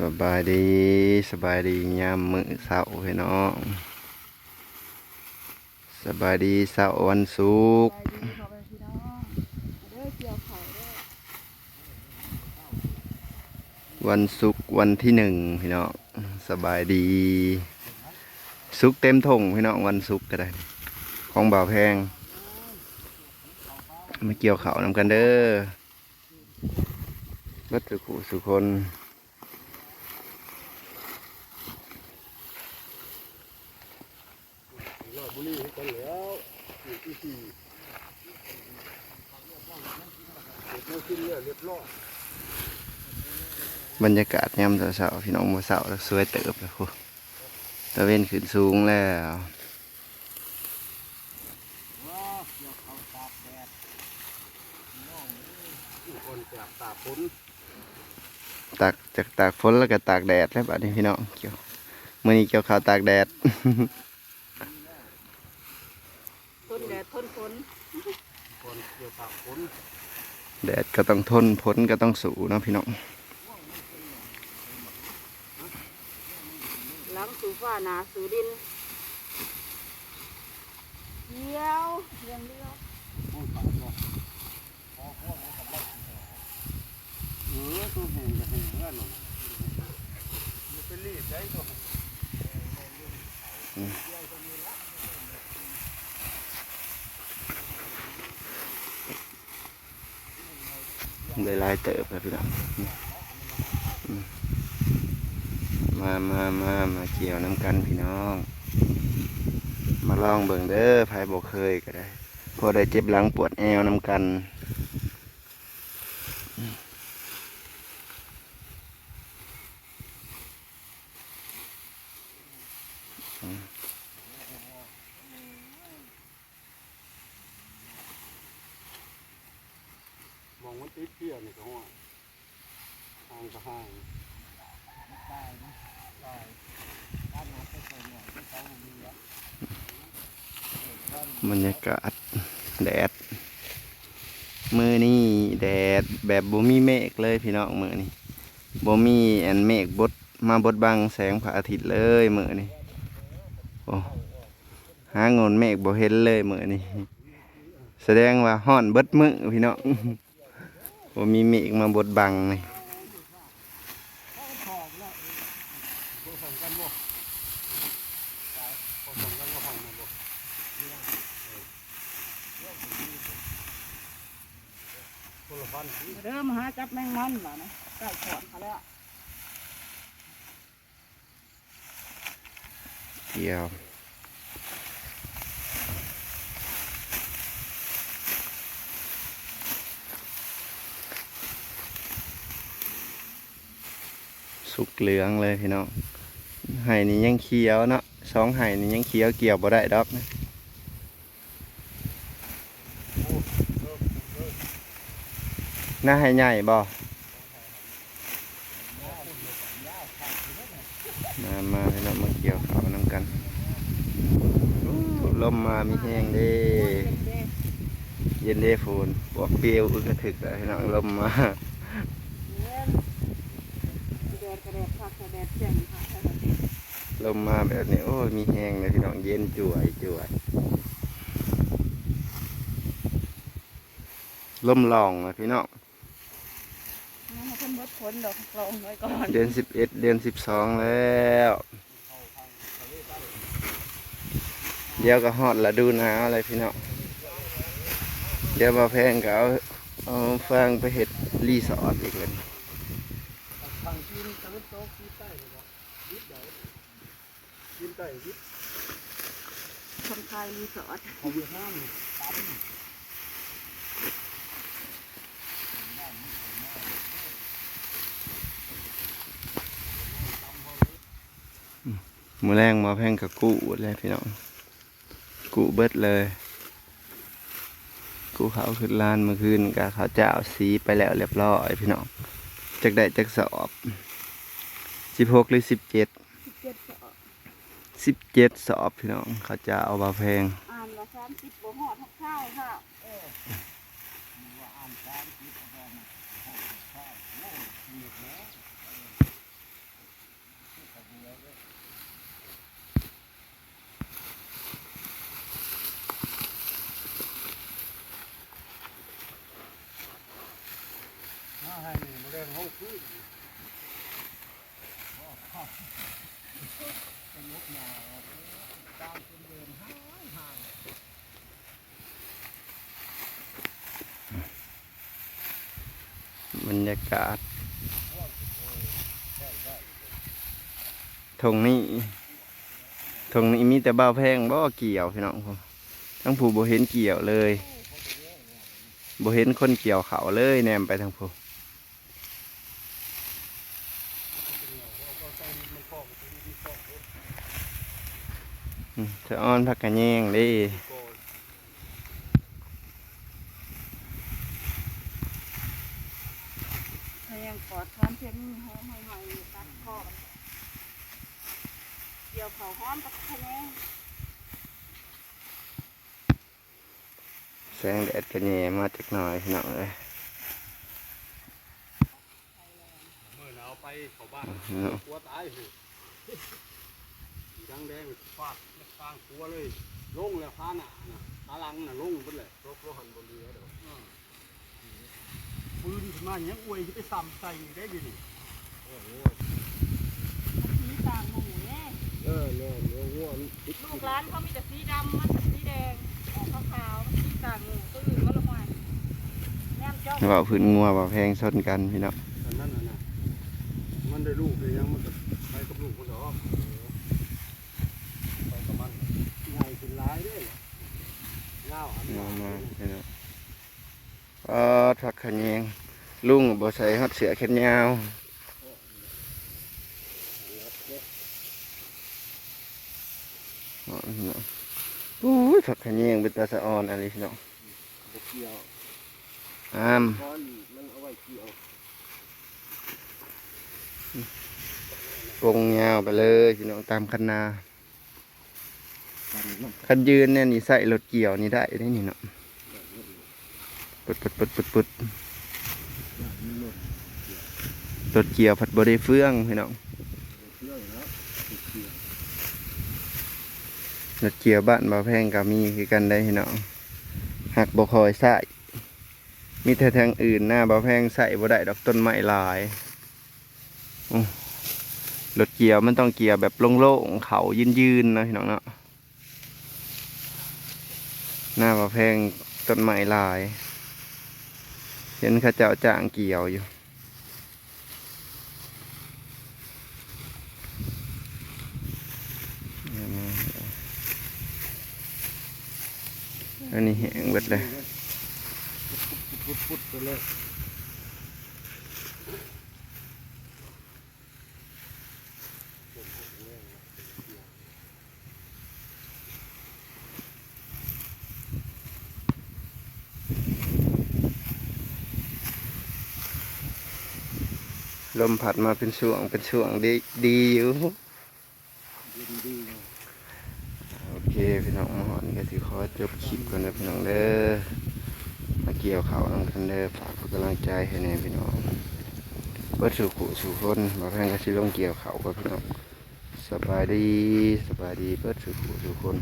สบายดีสบายดียามมื้อเช้าพี่น้องสบายดีเช้าวันศุกร์วันศุกร์วันที่หนึ่งพี่น้องสบายดีสุกร์เต็มทงพี่น้องวันศุกร์ก็ได้ ของบ่าวแพงมาเกี่ยวเขาวนำกันเด้อวัดสุขุสุคน รอด บุรีกันแล้วอยู่ที่สี่เก็บขึ้นเนี่ยเรียบร้อยบรรยากาศยามเช้าๆพี่น้องมื้อเช้าแล้วสวยเติบเลยคุณตะเวนขึ้นสูงแล้วตากจากตากฝนแล้วก็ตากแดดแล้วบัดนี้พี่น้องเกี่ยวมื้อนี้เกี่ยวข้าวตากแดด นแดดทนฝนคนเกี่ยวตากฝนแดดก็ต้องทนฝนก็ต้องสู้เนาะพี่น้องหลังสู่ฟ้าหนาสู่ดินเกี่ยวเรื่องเดียวผู้ตากบ่พอพวกมันกำลังเออตัวแห่งจะแห่งเงื่อนหน่อยมันเป็นรีดได้ตัว ได้ลายเติบแล้วพี่น้องมามามามาเกี่ยวน้ำกันพี่น้อง มาลองเบิ่งเด้อภายบ่เคยก็ได้ พอได้เจ็บหลังปวดแอวน้ำกัน ม องมันติดเที่ยนี่ก็ห้อยห่างก็ห่างบรรยากาศแดด มือนี่แดดแบบบ่มีเมฆเลยพี่น้องมือนี่บ่มีอันเมฆบดมาบดบังแสงพระอาทิตย์เลยมือนี่โอ้หางนเมฆบ่เห็นเลยมือนี่แสดงว่าฮ้อนเบิดมือพี่น้อง บ่มีเมฆมาบดบังนี่พวกสำคัญบ่พวกสำคัญก็ห่างมาบ่คนละพันเริ่มหาจับแมงมันล่ะนะใกล้ขอนเขาแล้วเกี่ยว สุกเหลืองเลยพี่น้องไห่นี่ยังเขียวเนาะสองไห่นี่ยังเขียวเกี่ยวบ่ได้ดอกนะหน้าไห่ใหญ่บ่มามาพี่น้องมาเกี่ยวเขาวนำกันลมมามีแห้งเด้เย็นเด้ฟูนบวกเปรียวอึกระถึกเลยพี่น้องลมมา เย็น แดดกระแดดพักกระแดดแจ่มค่ะลมมาแบบนี้โอ้ยมีแห้งเลยพี่น้องเย็นจ่วยจ่วยลมลองเลยพี่น้องงั้นเราเพิ่นเบิดผลดอกลองไว้ก่อนเดือนสิบเอ็ดเดือนสิบสองแล้วเดี๋ยวก็ฮอดละดูหนาวอะไรพี่น้องเดี๋ยวมาแพงก็เอาเอาฟางไปเห็ดรีสอร์ทอีกเลยทาง จีนตะวันตกจีนใต้เลยครับ่ยิบใหญ่จีนใต้ยิบทำคายรีสอร์ทของเวียดนามตันมือแรงมาแพงกับกูเลยพี่น้องกูเบิดเลย กูเขาขึ้นลานเมื่อคืนกับเขาเจ้าสีไปแล้วเรียบร้อยพี่น้องจักได้จักสอบ สิบหกหรือสิบเจ็ดสิบเจ็ดสอสิบเจ็ดสอบพี่น้องเขาจะเอาบาแพงอ่านว่าสามสิบบ่หอดหกข้าวค่ะม หนาตามเป็นเดินห่างห่างบรรยากาศทงนี้ทงนี้มีแต่บ่าแพงบ่เกี่ยวพี่น้องผมทั้งผู้บ่เห็นเกี่ยวเลยบ่เห็นคนเกี่ยวเขาเลยแนมไปทางผู้ จะอ้อนพักกันแยงเด้พยายามกอดช้อนเพียงหอมใหม่ๆตัดคอมันเกี่ยวเขาหอมปักคะแนนแสงแดดกันแย่มาจากหน่อยพี่น้องเลยเมื่อเอาไปเขาบ้านเนาะกลัวตายสิดังแดงฟาด กลางหัวเลยลงแล้วขาหน้าน่ะขาหลังน่ะลงไปเลยรบรหันบนเรือเดี๋ยวปืนขึ้นมาอย่างอวยจะไปซ้ำใส่ได้ดินี่โอ้โหสีต่างหมูเนี่ยเออเนี่ยเนื้อวัวมันติดลูกร้านเขามีแต่สีดำมันแต่สีแดงออกขาวๆมันสีต่างหมูตัวอื่นก็ละหอยแนมจ้องว่าพื้นงัวว่าแพงชนกันพี่น้องอันนั้นน่ะนะมันได้ลูกเลยยังมันก็ไปกับลูกคนเดียวไปกับมันใหญ่ขึ้นหลายเด้วย เงาอันเอามานี้พี่น้องอ๋อทักขยงลุงบ่ใส่ฮอดเสือแขนยาวอ๋อพี่น้องโอ้ยทักขะแยงเป็นตาสะออนอะไรพี่น้องบ่เกี่ยวอามก้อนมันเอาไว้เกี่ยวกงยาวไปเลยพี่น้องตามคันนา คันยืนเนี่ยนี่ใส่รถเกี่ยวนี่ได้ได้นี่เนาะปึดปึดปึดปึดปึดรถเกี่ยวผัดบริเฟืองพี่น้องเกี่ยวนะรถเกี่ยวบ้านบ่าแพงก็มีคือกันได้พี่น้องหักบ่คอยใส่มีแต่ทางอื่นหน้าบ่าแพงใส่บ่ได้ดอกต้นไม้หลายรถเกี่ยวมันต้องเกี่ยวแบบโล่งๆเขายืนๆนะพี่น้องเนาะ หน้าบ่าแพงต้นไม้ลาย เห็นเขาเจ้าจ่างเกี่ยวอยู่ อันนี้แห้งเบิดเลย พุดพุดไปเลมผัดมาเป็นช่วงเป็นช่วงดีดีอยู่โอเคพี่น้องมอนก็สิขอจบคลิปก่อนนะพี่น้องเด้อมาเกี่ยวเขาวนำกันเด้อฝากกำลังใจให้แน่พี่น้องเบิดสู่ขู่สู่คนมาแพงก็สิลงเกี่ยวเขากับพี่น้องสบายดีสบายดีเบิดสู่ขู่สู่คน